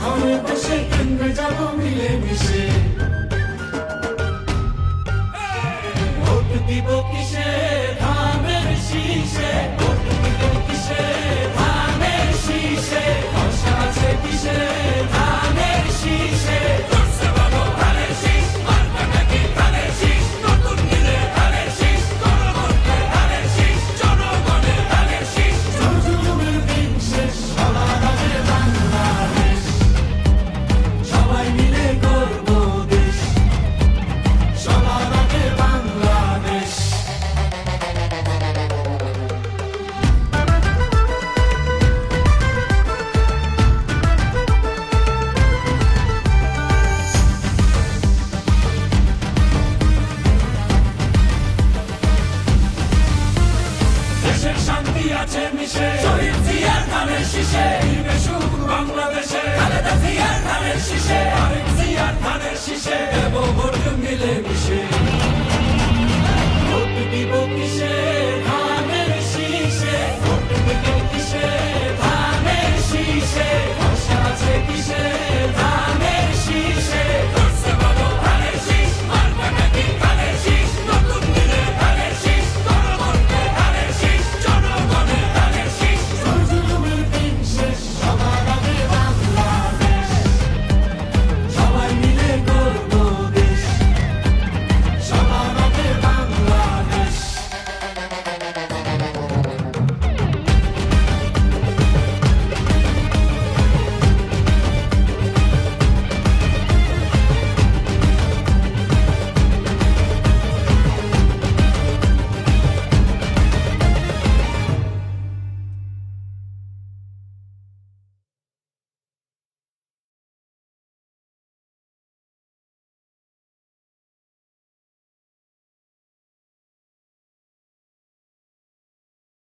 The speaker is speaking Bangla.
ঘরে বসে কেন্দ্রে যাব মিলে মিশে ভোট দিব কিসে শান্তি আছে মিশে শহীদ জিয়ার ধানের শীষে